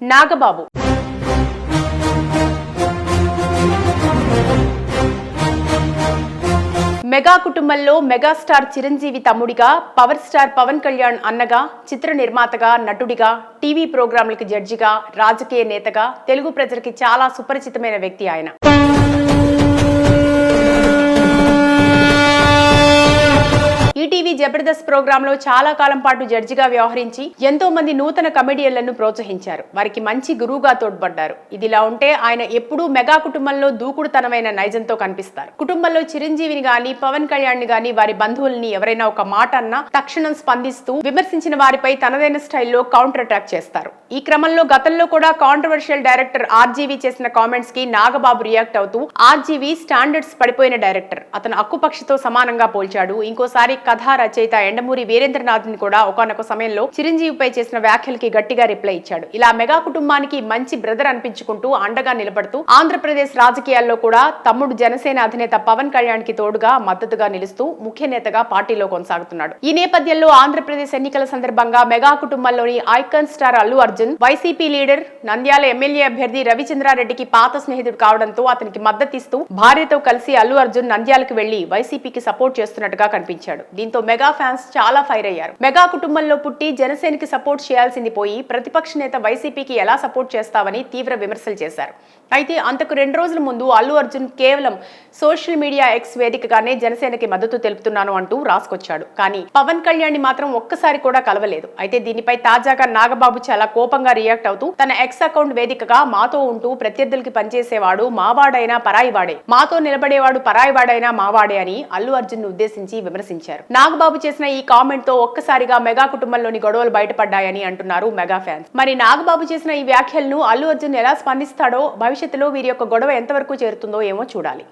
Nagababu. Mega కుటుంబంలో megastar Chiranjeevi తమ్ముడిగా power star Pawan Kalyan అన్నగా చిత్ర నిర్మాతగా నటుడిగా టీవీ ప్రోగ్రాంలకు జడ్జిగా రాజకీయ నేతగా తెలుగు ప్రజలకి చాలా సుపరిచితమైన వ్యక్తి ఆయన. జబర్దస్త్ ప్రోగ్రామ్లో చాలా కాలం పాటు జడ్జిగా వ్యవహరించి ఎంతో మంది నూతన కమెడియన్లను ప్రోత్సహించారు. వారికి మంచి గురువుగా తోడ్పడ్డారు. ఇదిలా ఉంటే ఆయన ఎప్పుడూ మెగా కుటుంబంలో దూకుడుతనమైన నైజంతో కనిపిస్తారు. కుటుంబంలో చిరంజీవిని గాని పవన్ కళ్యాణ్ని గాని వారి బంధువుల్ని ఎవరైనా ఒక మాట అన్నా తక్షణం స్పందిస్తూ విమర్శించిన వారిపై తనదైన స్టైల్లో కౌంటర్ అటాక్ చేస్తారు. ఈ క్రమంలో గతంలో కూడా కాంట్రవర్షియల్ డైరెక్టర్ ఆర్జీవి చేసిన కామెంట్స్కి నాగబాబు రియాక్ట్ అవుతూ ఆర్జీవి స్టాండర్డ్స్ పడిపోయిన డైరెక్టర్ అతను అక్కుపక్షితో సమానంగా పోల్చాడు. ఇంకోసారి కథా రచయిత ఎండమూరి వీరేంద్రనాథ్ని కూడా ఒకనొక సమయంలో చిరంజీవిపై చేసిన వ్యాఖ్యలకి గట్టిగా రిప్లై ఇచ్చాడు. ఇలా మెగా కుటుంబానికి మంచి బ్రదర్ అనిపించుకుంటూ అండగా నిలబడుతూ ఆంధ్రప్రదేశ్ రాజకీయాల్లో కూడా తమ్ముడు జనసేన అధినేత పవన్ కళ్యాణ్కి తోడుగా మద్దతుగా నిలుస్తూ ముఖ్య నేతగా పార్టీలో కొనసాగుతున్నాడు. ఈ నేపథ్యంలో ఆంధ్రప్రదేశ్ ఎన్నికల సందర్భంగా మెగా కుటుంబంలోని icon star Allu Arjun YCP leader Nandyal MLA అభ్యర్థి రవిచంద్రారెడ్డికి పాత స్నేహితుడు కావడంతో అతనికి మద్దతిస్తూ భార్యతో కలిసి అల్లు అర్జున్ నంద్యాలకు వెళ్ళి వైసీపీకి సపోర్ట్ చేస్తున్నట్టుగా కనిపించాడు. దీంతో మెగా ఫ్యాన్స్ చాలా ఫైర్ అయ్యారు. మెగా కుటుంబంలో పుట్టి జనసేనకి సపోర్ట్ చేయాల్సింది పోయి ప్రతిపక్ష నేత వైసీపీకి ఎలా సపోర్ట్ చేస్తావని తీవ్ర విమర్శలు చేశారు. అయితే అంతకు రెండు రోజుల ముందు అల్లు అర్జున్ కేవలం సోషల్ మీడియా ఎక్స్ వేదికగానే జనసేనకి మద్దతు తెలుపుతున్నాను అంటూ రాసుకొచ్చాడు. కానీ పవన్ కళ్యాణ్ మాత్రం ఒక్కసారి కూడా కలవలేదు. అయితే దీనిపై తాజాగా నాగబాబు చాలా కోపంగా రియాక్ట్ అవుతూ తన ఎక్స్ అకౌంట్ వేదికగా మాతో ఉంటూ ప్రత్యర్థులకి పనిచేసేవాడు మావాడైనా పరాయివాడే. మాతో నిలబడేవాడు పరాయివాడైనా మావాడే అని అల్లు అర్జున్ను ఉద్దేశించి విమర్శించారు. నాగబాబు నాగబాబు చేసిన ఈ కామెంట్తో ఒక్కసారిగా మెగా కుటుంబంలోని గొడవలు బయటపడ్డాయని అంటున్నారు మెగా ఫ్యాన్స్. మరి నాగబాబు చేసిన ఈ వ్యాఖ్యలను అల్లు అర్జున్ ఎలా స్పందిస్తాడో భవిష్యత్తులో వీరి యొక్క గొడవ ఎంతవరకు చేరుతుందో ఏమో చూడాలి.